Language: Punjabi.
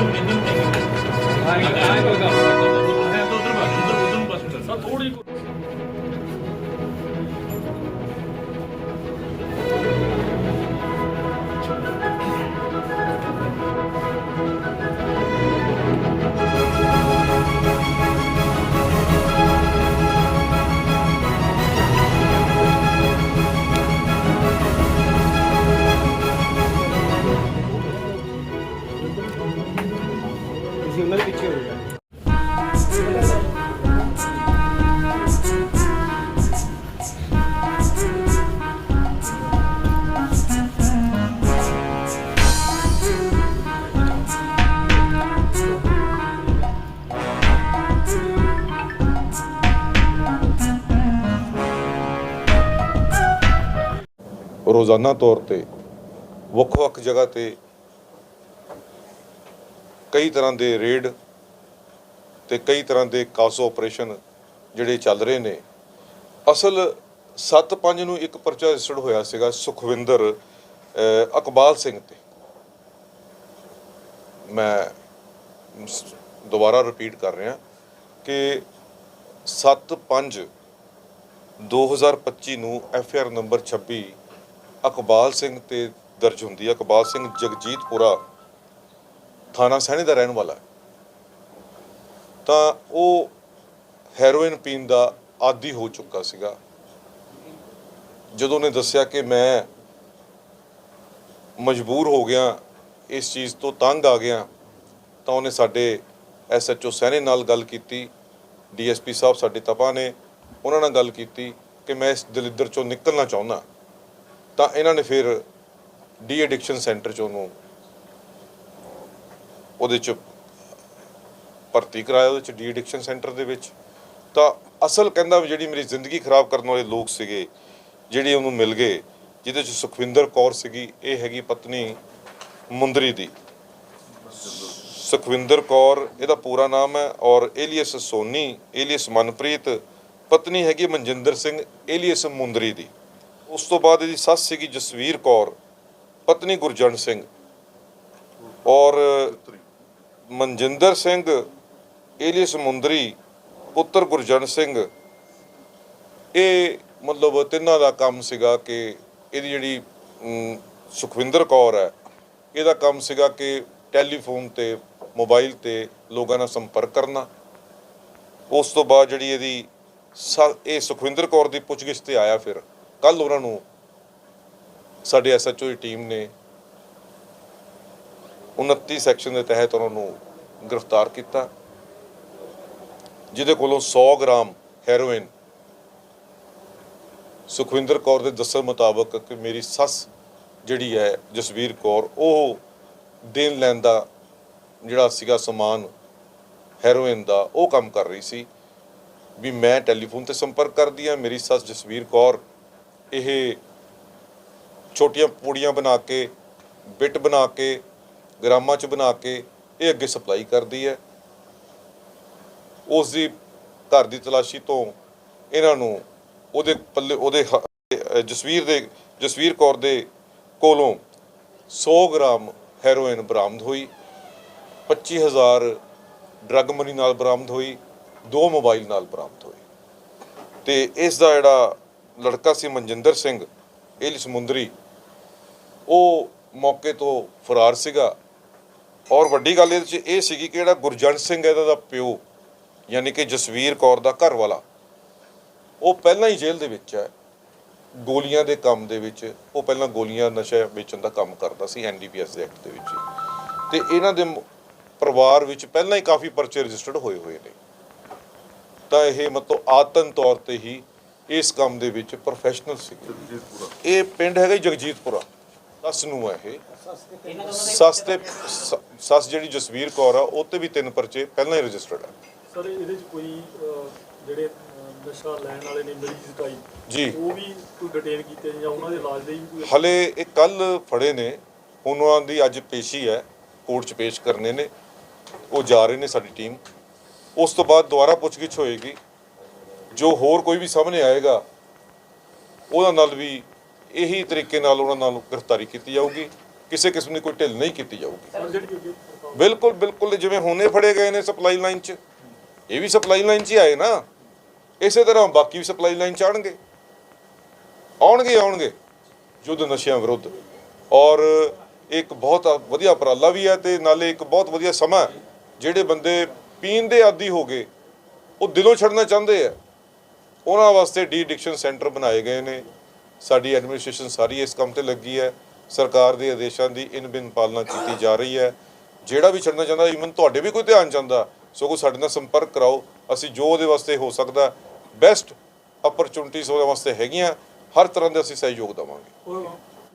Here we go. ਤੁਸੀਂ ਉਹਨਾਂ ਦੇ ਪਿੱਛੇ ਹੋ ਜਾਓ ਰੋਜ਼ਾਨਾ ਤੌਰ ਤੇ ਵੱਖ-ਵੱਖ ਜਗ੍ਹਾ ਤੇ ਕਈ ਤਰ੍ਹਾਂ ਦੇ ਰੇਡ ਤੇ ਕਈ ਤਰ੍ਹਾਂ ਦੇ ਕਾਸੋ ਆਪਰੇਸ਼ਨ ਜਿਹੜੇ ਚੱਲ ਰਹੇ ਨੇ। ਅਸਲ 7-5 ਨੂੰ ਇੱਕ ਪਰਚਾ ਰਜਿਸਟਰਡ ਹੋਇਆ ਸੀਗਾ ਸੁਖਵਿੰਦਰ ਅਕਬਾਲ ਸਿੰਘ ਤੇ। ਮੈਂ ਦੁਬਾਰਾ ਰਿਪੀਟ ਕਰ ਰਿਹਾ ਕਿ 7-5 2025 ਨੂੰ F R number 26 Akbal Singh ਤੇ ਦਰਜ ਹੁੰਦੀ ਹੈ। ਅਕਬਾਲ ਸਿੰਘ ਜਗਜੀਤਪੁਰਾ ਥਾਣਾ ਸਹਿਣੇ ਦਾ ਰਹਿਣ ਵਾਲਾ ਤਾਂ ਉਹ ਹੈਰੋਇਨ ਪੀਣ ਦਾ ਆਦੀ ਹੋ ਚੁੱਕਾ ਸੀਗਾ। ਜਦੋਂ ਉਹਨੇ ਦੱਸਿਆ ਕਿ ਮੈਂ ਮਜਬੂਰ ਹੋ ਗਿਆ, ਇਸ ਚੀਜ਼ ਤੋਂ ਤੰਗ ਆ ਗਿਆ, ਤਾਂ ਉਹਨੇ ਸਾਡੇ ਐਸਐਚਓ ਸਹਿਣੇ ਨਾਲ ਗੱਲ ਕੀਤੀ। ਡੀਐਸਪੀ ਸਾਹਿਬ ਸਾਡੇ ਤਪਾ ਨੇ ਉਹਨਾਂ ਨਾਲ ਗੱਲ ਕੀਤੀ ਕਿ ਮੈਂ ਇਸ ਦਲਿੱਦਰ ਚੋਂ ਨਿਕਲਣਾ ਚਾਹੁੰਦਾ। ਤਾਂ ਇਹਨਾਂ ਨੇ ਫਿਰ ਡੀ ਐਡਿਕਸ਼ਨ ਸੈਂਟਰ ਚ ਉਹਨੂੰ ਉਹਦੇ ਚ ਭਰਤੀ ਕਰਾਇਆ, ਉਹਦੇ ਚ ਡੀ ਐਡਿਕਸ਼ਨ ਸੈਂਟਰ ਦੇ ਵਿੱਚ। ਤਾਂ ਅਸਲ ਕਹਿੰਦਾ ਵੀ ਜਿਹੜੀ ਮੇਰੀ ਜ਼ਿੰਦਗੀ ਖਰਾਬ ਕਰਨ ਵਾਲੇ ਲੋਕ ਸੀਗੇ, ਜਿਹੜੇ ਉਹਨੂੰ ਮਿਲ ਗਏ, ਜਿਹਦੇ ਚ ਸੁਖਵਿੰਦਰ ਕੌਰ ਸੀਗੀ, ਇਹ ਹੈਗੀ ਪਤਨੀ ਮੁੰਦਰੀ ਦੀ। ਸੁਖਵਿੰਦਰ ਕੌਰ, ਇਹਦਾ ਪੂਰਾ ਨਾਮ ਹੈ, ਔਰ ਏਲੀਅਸ ਸੋਨੀ, ਏਲੀਅਸ ਮਨਪ੍ਰੀਤ, ਪਤਨੀ ਹੈਗੀ ਮਨਜਿੰਦਰ ਸਿੰਘ, ਏਲੀਅਸ ਮੁੰਦਰੀ ਦੀ। ਉਸ ਤੋਂ ਬਾਅਦ ਇਹਦੀ ਸੱਸ ਸੀਗੀ ਜਸਵੀਰ ਕੌਰ, ਪਤਨੀ ਗੁਰਜਨ ਸਿੰਘ। ਔਰ ਮਨਜਿੰਦਰ ਸਿੰਘ ਏਲੀਅਸ ਸਮੁੰਦਰੀ ਪੁੱਤਰ ਗੁਰਜਨ ਸਿੰਘ। ਇਹ ਮਤਲਬ ਤਿੰਨਾਂ ਦਾ ਕੰਮ ਸੀਗਾ ਕਿ ਇਹਦੀ ਜਿਹੜੀ ਸੁਖਵਿੰਦਰ ਕੌਰ ਹੈ, ਇਹਦਾ ਕੰਮ ਸੀਗਾ ਕਿ ਟੈਲੀਫੋਨ ਤੇ, ਮੋਬਾਈਲ ਤੇ ਲੋਕਾਂ ਨਾਲ ਸੰਪਰਕ ਕਰਨਾ। ਉਸ ਤੋਂ ਬਾਅਦ ਜਿਹੜੀ ਇਹਦੀ ਸ- ਇਹ ਸੁਖਵਿੰਦਰ ਕੌਰ ਦੀ ਪੁੱਛਗਿੱਛ ਤੇ ਆਇਆ ਫਿਰ। ਕੱਲ ਉਹਨਾਂ ਨੂੰ ਸਾਡੇ ਐਸਐਚਓ ਦੀ ਟੀਮ ਨੇ 29 ਸੈਕਸ਼ਨ ਦੇ ਤਹਿਤ ਉਹਨਾਂ ਨੂੰ ਗ੍ਰਿਫਤਾਰ ਕੀਤਾ, ਜਿਹਦੇ ਕੋਲੋਂ 100 ਗ੍ਰਾਮ ਹੈਰੋਇਨ ਸੁਖਵਿੰਦਰ ਕੌਰ ਦੇ ਦੱਸਣ ਮੁਤਾਬਕ ਕਿ ਮੇਰੀ ਸੱਸ ਜਿਹੜੀ ਹੈ, ਜਸਵੀਰ ਕੌਰ, ਉਹ ਦੇਣ ਲੈਣ ਦਾ ਜਿਹੜਾ ਸੀਗਾ ਸਮਾਨ ਹੈਰੋਇਨ ਦਾ, ਉਹ ਕੰਮ ਕਰ ਰਹੀ ਸੀ। ਵੀ ਮੈਂ ਟੈਲੀਫੋਨ ਤੇ ਸੰਪਰਕ ਕਰਦੀ ਆ ਮੇਰੀ ਸੱਸ ਜਸਵੀਰ ਕੌਰ, ਇਹ ਛੋਟੀਆਂ ਪੂੜੀਆਂ ਬਣਾ ਕੇ, ਬਿੱਟ ਬਣਾ ਕੇ ਗ੍ਰਾਮਾਂ ਚ ਬਣਾ ਕੇ ਇਹ ਅੱਗੇ ਸਪਲਾਈ ਕਰਦੀ ਹੈ। ਉਸ ਦੀ ਘਰ ਦੀ ਤਲਾਸ਼ੀ ਤੋਂ ਇਹਨਾਂ ਨੂੰ ਉਹਦੇ ਪੱਲੇ, ਉਹਦੇ ਹ- ਜਸਵੀਰ ਦੇ, ਜਸਵੀਰ ਕੌਰ ਦੇ ਕੋਲੋਂ 100 ਗ੍ਰਾਮ ਹੈਰੋਇਨ ਬਰਾਮਦ ਹੋਈ 25000 ਡਰੱਗ ਮਨੀ ਨਾਲ ਬਰਾਮਦ ਹੋਈ, ਦੋ ਮੋਬਾਈਲ ਨਾਲ ਬਰਾਮਦ ਹੋਏ ਤੇ ਇਸ ਦਾ ਜਿਹੜਾ ਲੜਕਾ ਸੀ ਮਨਜਿੰਦਰ ਸਿੰਘ, ਇਹ ਸਮੁੰਦਰੀ, ਉਹ ਮੌਕੇ ਤੋਂ ਫਰਾਰ ਸੀਗਾ। ਔਰ ਵੱਡੀ ਗੱਲ ਇਹਦੇ ਚ ਇਹ ਸੀਗੀ ਕਿ ਜਿਹੜਾ ਗੁਰਜੰਟ ਸਿੰਘ ਇਹਦਾ ਦਾ ਪਿਓ ਯਾਨੀ ਕਿ ਜਸਵੀਰ ਕੌਰ ਦਾ ਘਰ ਵਾਲਾ ਉਹ ਪਹਿਲਾਂ ਹੀ ਜੇਲ੍ਹ ਦੇ ਵਿੱਚ ਹੈ। ਗੋਲੀਆਂ ਦੇ ਕੰਮ ਦੇ ਵਿੱਚ ਉਹ ਪਹਿਲਾਂ ਗੋਲੀਆਂ ਨਸ਼ਾ ਵੇਚਣ ਦਾ ਕੰਮ ਕਰਦਾ ਸੀ ਐਨਡੀਪੀਐਸ ਦੇ ਐਕਟ ਦੇ ਵਿੱਚ। ਤੇ ਇਹਨਾਂ ਦੇ ਪਰਿਵਾਰ ਵਿੱਚ ਪਹਿਲਾਂ ਹੀ ਕਾਫੀ ਪਰਚੇ ਰਜਿਸਟਰਡ ਹੋਏ ਹੋਏ ਨੇ। ਤਾਂ ਇਹ ਮਤਲਬ ਆਤਨ ਤੌਰ ਤੇ ਹੀ ਇਸ ਕੰਮ ਦੇ ਵਿੱਚ ਪ੍ਰੋਫੈਸ਼ਨਲ ਸੀ ਇਹ ਪਿੰਡ ਹੈਗਾ ਜਗਜੀਤਪੁਰਾ। ਸੱਸ ਨੂੰ ਹੈ ਇਹ। ਸੱਸ ਤੇ ਸ- ਸੱਸ ਜਿਹੜੀ ਜਸਵੀਰ ਕੌਰ ਆ ਉਹ ਤੇ ਵੀ ਤਿੰਨ ਪਰਚੇ ਪਹਿਲਾਂ ਹੀ ਰਜਿਸਟਰਡ ਆ। ਸਰ ਇਹਦੇ ਚ ਕੋਈ ਅਹ, ਜਿਹੜੇ ਅਹ, ਨਸ਼ਾ ਲੈਣ ਵਾਲੇ ਨੇ ਮਰੀਜ਼ ਟਾਈ ਜੀ। ਉਹ ਵੀ ਕੋਈ ਡਿਟੇਨ ਕੀਤੇ ਜਾਂ ਉਹਨਾਂ ਦੇ ਇਲਾਜ ਲਈ ਵੀ ਕੋਈ ਹਲੇ ਇਹ ਕੱਲ ਫੜੇ ਨੇ ਉਹਨਾਂ ਦੀ ਅੱਜ ਪੇਸ਼ੀ ਹੈ ਕੋਰਟ 'ਚ ਪੇਸ਼ ਕਰਨੇ ਨੇ ਉਹ ਜਾ ਰਹੇ ਨੇ ਸਾਡੀ ਟੀਮ। ਉਸ ਤੋਂ ਬਾਅਦ ਦੁਬਾਰਾ ਪੁੱਛਗਿੱਛ ਹੋਏਗੀ। ਜੋ ਹੋਰ ਕੋਈ ਵੀ ਸਾਹਮਣੇ ਆਏਗਾ ਉਹਦਾ ਨਾਲ ਵੀ ਇਹੀ ਤਰੀਕੇ ਨਾਲ ਉਹਨਾਂ ਨਾਲ ਗ੍ਰਿਫਤਾਰੀ ਕੀਤੀ ਜਾਊਗੀ। ਕਿਸੇ ਕਿਸਮ ਦੀ ਕੋਈ ਢਿੱਲ ਨਹੀਂ ਕੀਤੀ ਜਾਊਗੀ। ਬਿਲਕੁਲ ਬਿਲਕੁਲ ਜਿਵੇਂ ਹੁਣੇ ਫੜੇ ਗਏ ਨੇ ਸਪਲਾਈ ਲਾਈਨ 'ਚ ਇਹ ਵੀ ਸਪਲਾਈ ਲਾਈਨ 'ਚ ਹੀ ਆਏ ਨਾ। ਇਸੇ ਤਰ੍ਹਾਂ ਬਾਕੀ ਵੀ ਸਪਲਾਈ ਲਾਈਨ 'ਚ ਆਉਣਗੇ। ਆਉਣਗੇ ਆਉਣਗੇ ਯੁੱਧ ਨਸ਼ਿਆਂ ਵਿਰੁੱਧ। ਔਰ ਇੱਕ ਬਹੁਤ ਵਧੀਆ ਉਪਰਾਲਾ ਵੀ ਹੈ ਤੇ ਨਾਲੇ ਇੱਕ ਬਹੁਤ ਵਧੀਆ ਸਮਾਂ। ਜਿਹੜੇ ਬੰਦੇ ਪੀਣ ਦੇ ਆਦੀ ਹੋ ਗਏ ਉਹ ਦਿਲੋਂ ਛੱਡਣਾ ਚਾਹੁੰਦੇ ਆ। ਉਹਨਾਂ ਵਾਸਤੇ ਡੀ ਐਡਿਕਸ਼ਨ ਸੈਂਟਰ ਬਣਾਏ ਗਏ ਨੇ। ਸਾਡੀ ਐਡਮਿਨਿਸਟ੍ਰੇਸ਼ਨ ਸਾਰੀ ਇਸ ਕੰਮ ਤੇ ਲੱਗੀ ਹੈ। ਸਰਕਾਰ ਦੇ ਆਦੇਸ਼ਾਂ ਦੀ ਇਨ ਬਿਨ ਪਾਲਣਾ ਕੀਤੀ ਜਾ ਰਹੀ ਹੈ। ਜਿਹੜਾ ਵੀ ਛੱਡਣਾ ਚਾਹੁੰਦਾ ਈਵਨ ਤੁਹਾਡੇ ਵੀ ਕੋਈ ਧਿਆਨ ਚਾਹੁੰਦਾ ਸਗੋਂ ਸਾਡੇ ਨਾਲ ਸੰਪਰਕ ਕਰਾਓ। ਅਸੀਂ ਜੋ ਉਹਦੇ ਵਾਸਤੇ ਹੋ ਸਕਦਾ ਬੈਸਟ ਅਪਰਚੁਨਿਟੀਜ਼ ਉਹਦੇ ਵਾਸਤੇ ਹੈਗੀਆਂ। ਹਰ ਤਰ੍ਹਾਂ ਦੇ ਅਸੀਂ ਸਹਿਯੋਗ ਦੇਵਾਂਗੇ।